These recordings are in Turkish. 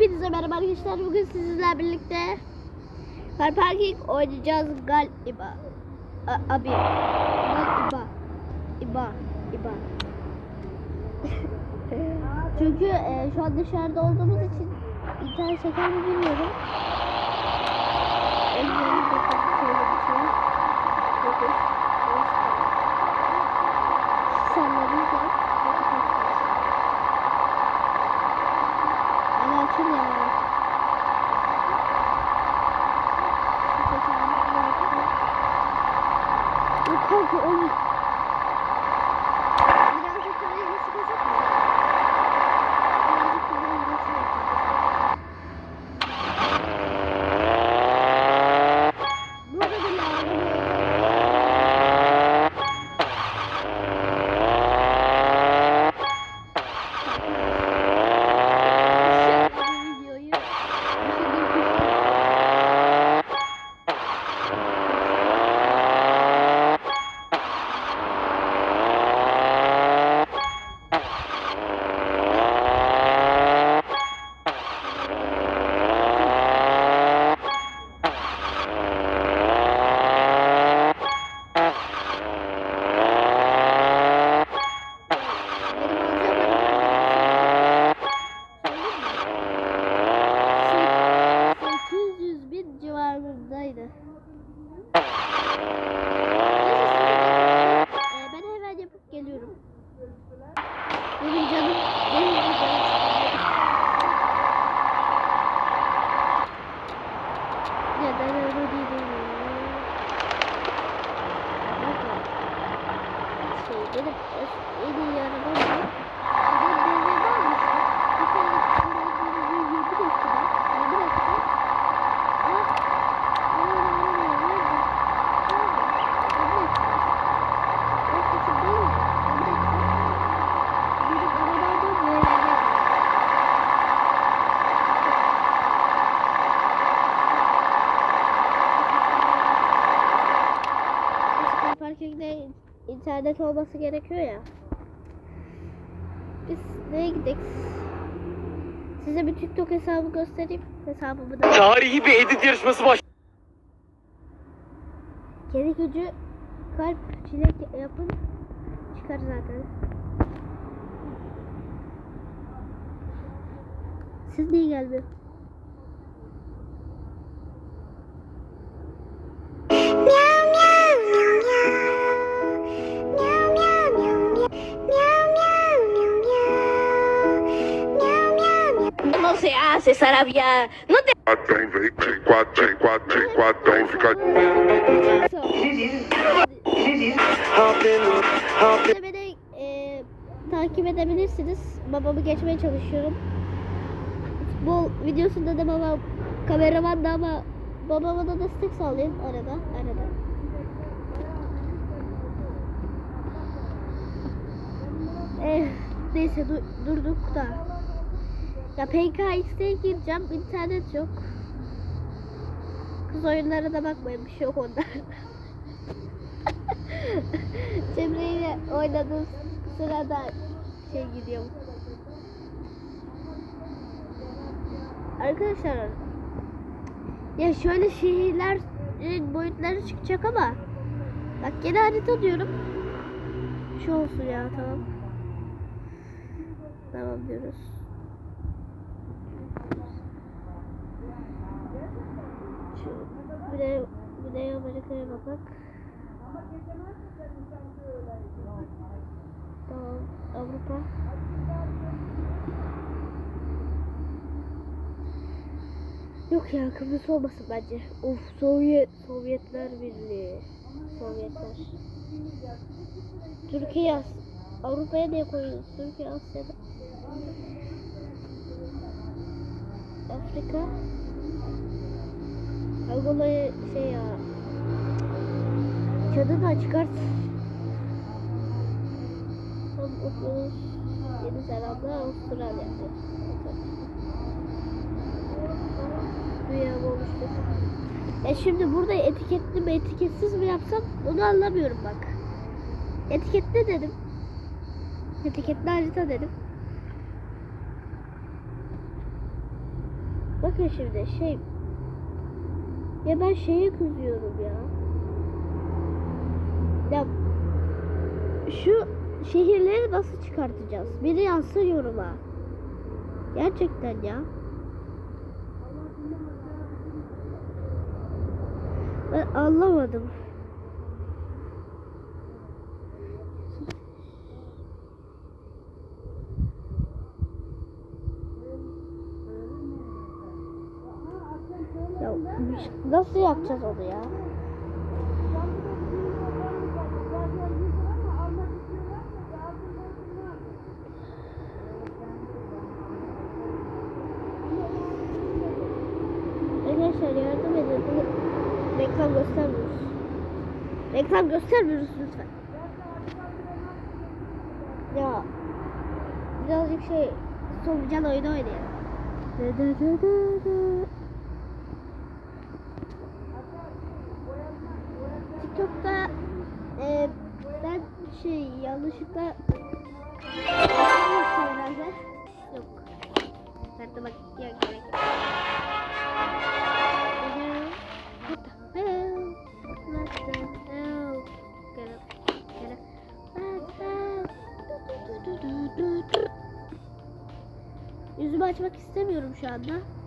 Hepinize merhaba arkadaşlar. Bugün sizinle birlikte Car Parking oynayacağız galiba. A- abi. İba. İba. İba. Çünkü e, şu an dışarıda olduğumuz için internet çeker mi bilmiyorum. Bakalım şöyle bir şey. Sanırım ki. Açın ya. Yok kanka oğlum. Birazcık parayı nasıl kasak mı? Birazcık parayı nasıl yapalım? Bu arada bir abi. videoyu. Sekiz yüz bin civarındaydı. Neyse, Ee, ben hemen yapıp geliyorum. Benim canım, benim de canım sıkılıyor. Neden öyle değil? Bakma. Şey benim es- en iyi arabam bu. Bir de BMW almıştım. Bir tane şimdi böyle bir yedi dakika. Yedi dakika. Ama ama öyle nerede? Nerede? O küçük değil mi? Bir dakika. Gidip arabadan BMW aldım. Eskişehir parkingde internet olması gerekiyor ya. Biz neye gidelim? Size bir TikTok hesabı göstereyim. Hesabımı da. Tarihi bir edit yarışması baş. Kedi gücü kalp çilek yapın çıkar zaten. Siz niye gelmiyor? Quatro, vem, quatro, vem, fica Siz de beni e, takip edebilirsiniz. Babamı geçmeye çalışıyorum. Futbol videosunda da babam kameraman da ama babama da destek sağlayın arada arada. Eh, neyse du- durduk da. Ya PKX'e gireceğim. internet yok. Kız oyunlara da bakmayın bir şey yok onda. Cemre ile oynadığım sırada şey gidiyorum. Arkadaşlar ya şöyle şehirlerin boyutları çıkacak ama bak yine harita diyorum. Şu olsun ya tamam. Tamam diyoruz. Güney, Güney Amerika'ya bakalım. Tamam, Avrupa. Yok ya Kıbrıs olmasın bence. Of Sovyet, Sovyetler Birliği. Sovyetler. Türkiye Avrupa'ya niye koyuyoruz? Türkiye Asya'da. Afrika. Angola'yı şey ya. Çadı da çıkart. Tam okyanus. Yeni Zelanda, Avustralya. Dünya olmuştur. E şimdi burada etiketli mi etiketsiz mi yapsam onu anlamıyorum bak. Etiketli dedim. Etiketli harita dedim. Bakın şimdi şey ya ben şeye kızıyorum ya. Ya şu şehirleri nasıl çıkartacağız? Biri yazsın yoruma. Gerçekten ya. Ben anlamadım. Nasıl yapacağız onu ya? Arkadaşlar yardım edin. Reklam göstermiyoruz. Reklam lütfen. Ya birazcık şey solucan oyunu oynayalım. TikTok'ta e, ben şey yanlışlıkla herhalde yok. Nerede bak gerek yok. Du. Yüzümü açmak istemiyorum şu anda.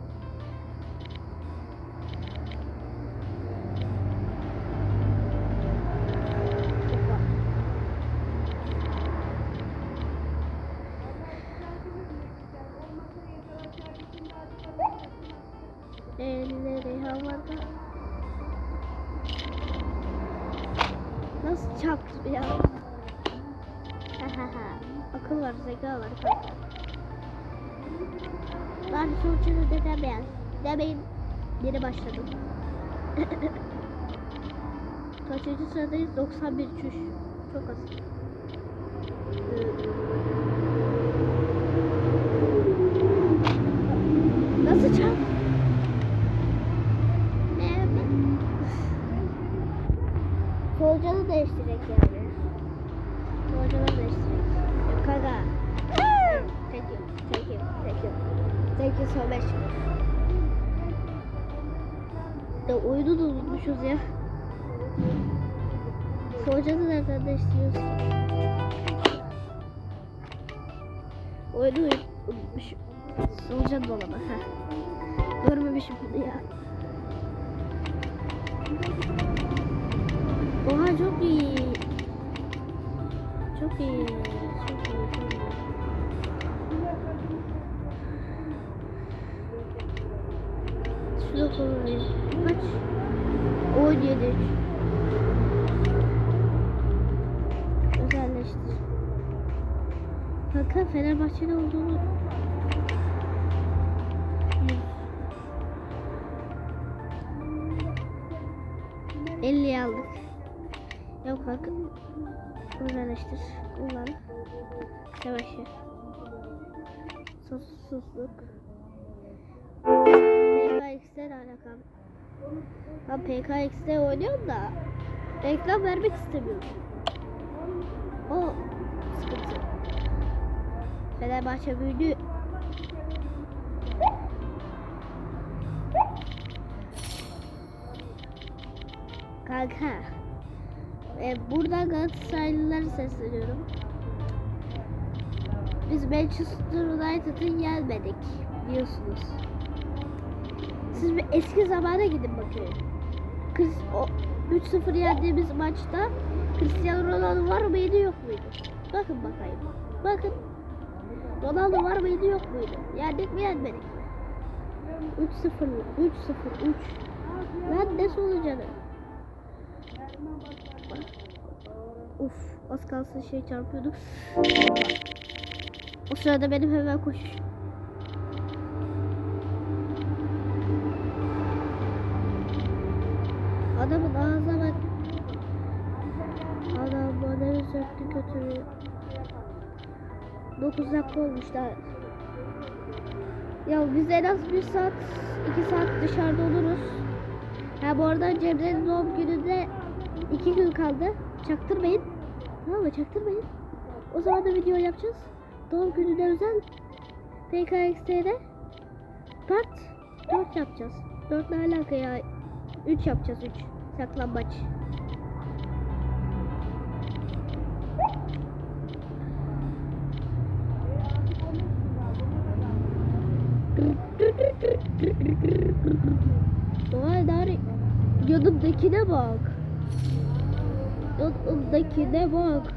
Akıl var, kanka. Ben sonucunu da demeyin. Yeni başladım. Kaçıncı sıradayız? 91 çüş. Çok az. Oyunu da unutmuşuz ya. Solucanı nereden değiştiriyoruz? Oyunu unutmuşum. Solucan dolabı. Heh. Görmemişim bunu ya. Oha çok iyi. Çok iyi. Çok iyi. Çok iyi. 17. Özelleştir. Kanka Fenerbahçeli olduğunu. 50 aldık. Yok kanka. Özelleştir. Kullan. Yavaş ya. Susuzluk. PKX'de ne alakam? Ben PKX'de oynuyorum da reklam vermek istemiyorum. O sıkıntı. Fenerbahçe büyüdü. Kanka. E, buradan Galatasaraylılara sesleniyorum. Biz Manchester United'ı yenmedik biliyorsunuz. Siz bir eski zamana gidin bakayım. Kız o 3-0 yendiğimiz maçta Cristiano Ronaldo var mıydı yok muydu? Bakın bakayım. Bakın. Ronaldo var mıydı yok muydu? Yendik mi yenmedik mi? 3-0 3-0 3 Lan ne solucanı? Uf az kalsın şey çarpıyorduk. O sırada benim hemen koş. Ağzına bak. Adam bana söktü götürüyor. 9 dakika olmuş da. Ya biz en az 1 saat, 2 saat dışarıda oluruz. Ha bu arada Cemre'nin doğum gününde 2 gün kaldı. Çaktırmayın. Tamam mı? Çaktırmayın. O zaman da video yapacağız. Doğum gününe özel PKX'de part 4 yapacağız. 4 ne alaka ya? 3 yapacağız 3. Saklambaç. Vay dari. Yanımdakine bak. Yanımdakine bak.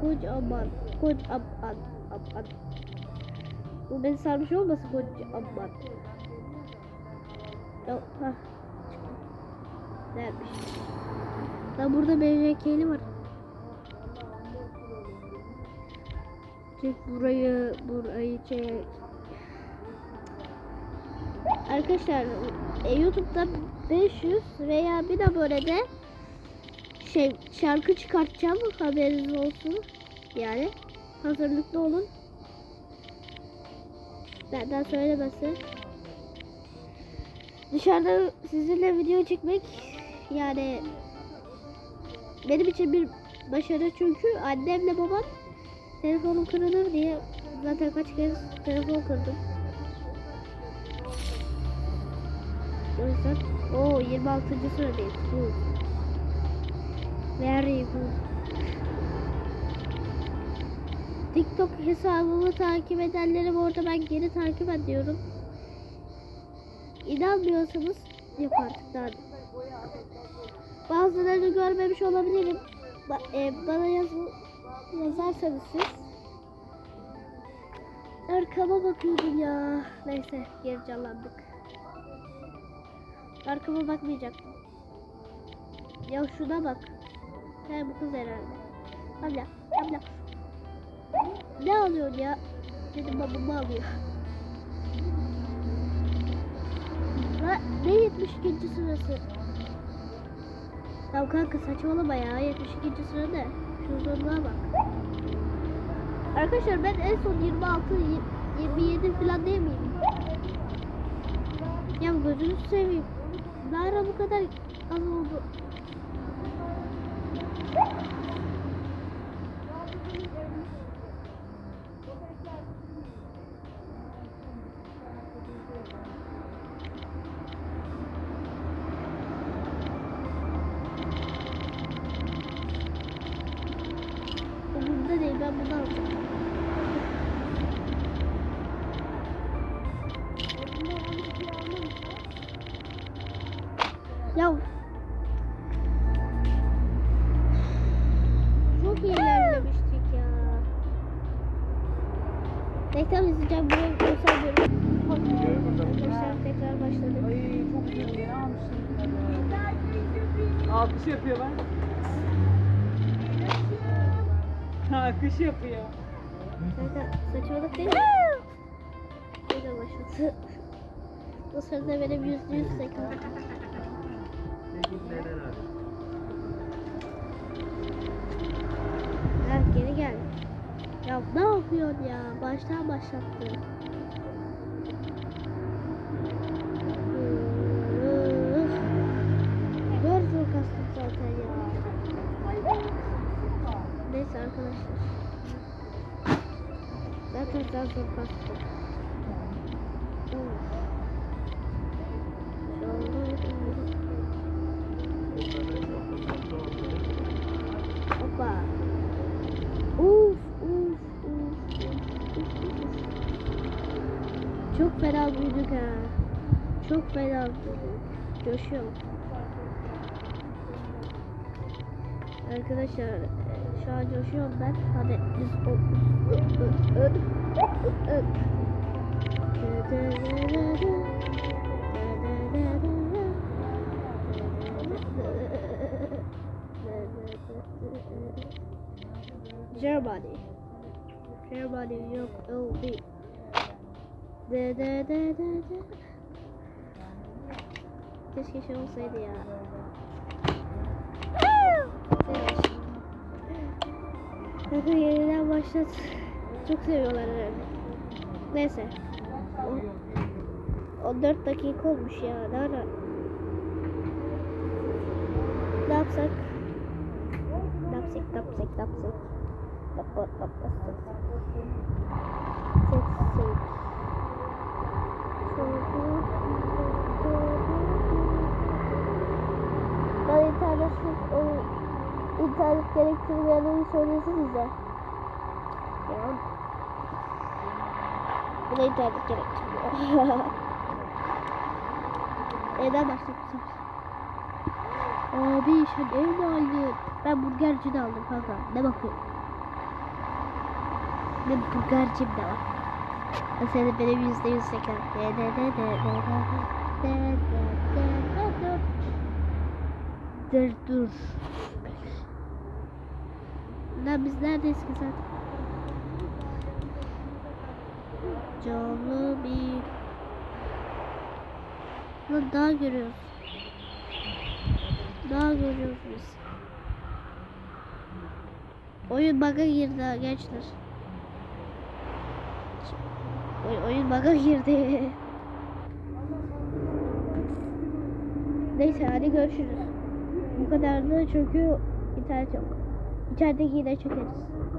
Kocaman. Kocaman. Aman. Bu beni sarmış olmasın kocaman. Yok ha. Nermiş? Lan burada BJK'li var. Çek burayı, burayı çek. Arkadaşlar e, YouTube'da 500 veya 1000 abonede şey şarkı çıkartacağım haberiniz olsun. Yani hazırlıklı olun. Benden söylemesi. Dışarıda sizinle video çekmek yani benim için bir başarı çünkü annemle babam telefonum kırılır diye zaten kaç kez telefon kırdım. O o 26. sıradayız. Bu. Very good. TikTok hesabımı takip edenleri orada ben geri takip ediyorum. İnanmıyorsanız yok artık daha. Bazılarını görmemiş olabilirim. Ba- e, bana yaz yazarsanız siz. Arkama bakıyordum ya. Neyse geri canlandık. Arkama bakmayacaktım. Ya şuna bak. He bu kız herhalde. Abla, abla. Ne alıyorsun ya? Dedim babamı alıyor. Ne 72. sırası? Ya kanka saçmalama ya 72. sıra ne? Şuradan bak. Arkadaşlar ben en son 26, 27 falan değil miyim? Ya gözünü seveyim. Ne ara bu kadar az oldu? Umurumda değil ben Alkış yapıyor. Kanka saçmalık değil mi? Böyle başladı. Bu sırada benim yüzde yüz sekund. Ha geri gel. Ya ne yapıyorsun ya? Baştan başlattı. Neyse arkadaşlar. Zaten sen zor kastım. Uf. Hoppa. Uf, uf, uf. Çok fena büyüdük ha. Çok fena büyüdük. Coşuyorum. Arkadaşlar an coşuyorum ben. Hadi Germany. Germany yok LB. De de de de de. Keşke şey olsaydı ya. Bakın yeniden başlat. Çok seviyorlar herhalde. Neyse. O, o 4 dakika olmuş ya. Ne ara? Ne yapsak? Ne yapsak? Ne yapsak? Ne yapsak? Ne yapsak? Ne yapsak? Seksek. Ben internetsiz oyun internet gerektirmeyen oyun söylesinize. Ya. Bu da internet gerektirmiyor. Neden başlattım? Abi sen ev mi aldın? Ben burgercini aldım kanka. Ne bakıyorsun? Ne burgercim de var. Mesela benim yüzde yüz. De de de de de de de de de de de. Dur dur. Lan biz neredeyiz ki zaten? Canlı bir... Lan daha görüyoruz. Daha görüyoruz biz. Oyun bug'a girdi gençler. Oy, oyun bug'a girdi. Neyse hadi görüşürüz. Bu kadardı çünkü internet yok. İçerideki de çekeriz.